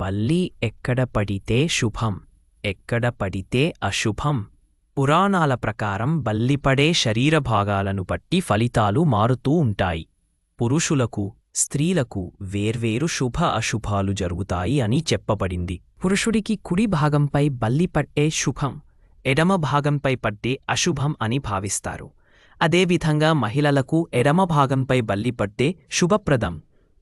బల్లి ఎక్కడ పడితే శుభం ఎక్కడ పడితే అశుభం. పురాణాల ప్రకారం బల్లిపడే శరీర భాగాలను బట్టి ఫలితాలు మారుతూ ఉంటాయి. పురుషులకు స్త్రీలకు వేర్వేరు శుభ అశుభాలు జరుగుతాయి అని చెప్పబడింది. పురుషుడికి కుడి భాగంపై బల్లి పట్టే శుభం ఎడమ భాగంపై పట్టే అశుభం అని భావిస్తారు. అదేవిధంగా మహిళలకు ఎడమ భాగంపై బల్లి పట్టే శుభప్రదం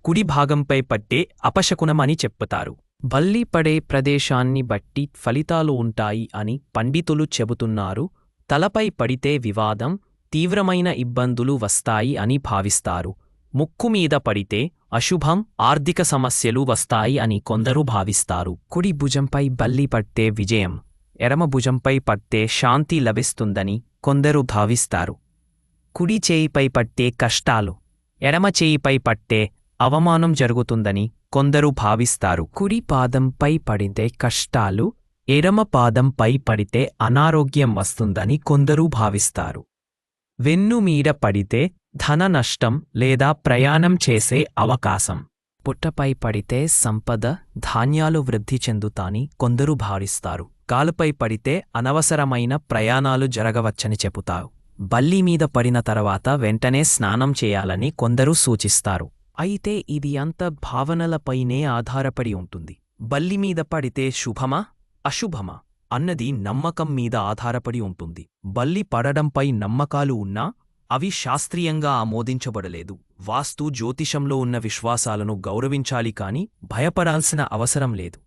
కుడి భాగంపై పట్టే అపశకునమని చెప్పుతారు. బల్లి పడే ప్రదేశాన్ని బట్టి ఫలితాలు ఉంటాయి అని పండితులు చెబుతున్నారు. తలపై పడితే వివాదం తీవ్రమైన ఇబ్బందులు వస్తాయి అని భావిస్తారు. ముక్కుమీద పడితే అశుభం ఆర్థిక సమస్యలు వస్తాయి అని కొందరు భావిస్తారు. కుడి భుజంపై బల్లి పట్టే విజయం ఎడమ భుజంపై పడితే శాంతి లభిస్తుందని కొందరు భావిస్తారు. కుడి చేయిపై పట్టే కష్టాలు ఎడమ చేయిపై పట్టే అవమానం జరుగుతుందని కొందరు భావిస్తారు. కుడి పాదంపై పడితే కష్టాలు ఎడమ పాదంపై పడితే అనారోగ్యం వస్తుందని కొందరు భావిస్తారు. వెన్ను మీద పడితే ధన నష్టం లేదా ప్రయాణం చేసే అవకాశం. పుట్టపై పడితే సంపద ధాన్యాలు వృద్ధి చెందుతాని కొందరు భావిస్తారు. కాలుపై పడితే అనవసరమైన ప్రయాణాలు జరగవచ్చని చెబుతారు. బల్లి మీద పడిన తర్వాత వెంటనే స్నానం చేయాలని కొందరు సూచిస్తారు. అయితే ఇది అంత భావనలపైనే ఆధారపడి ఉంటుంది. బల్లిమీద పడితే శుభమా? అశుభమా? అన్నది నమ్మకం మీద ఆధారపడి ఉంటుంది. బల్లి పడడంపై నమ్మకాలు ఉన్నా అవి శాస్త్రీయంగా ఆమోదించబడలేదు. వాస్తు జ్యోతిషంలో ఉన్న విశ్వాసాలను గౌరవించాలి కాని భయపడాల్సిన అవసరం లేదు.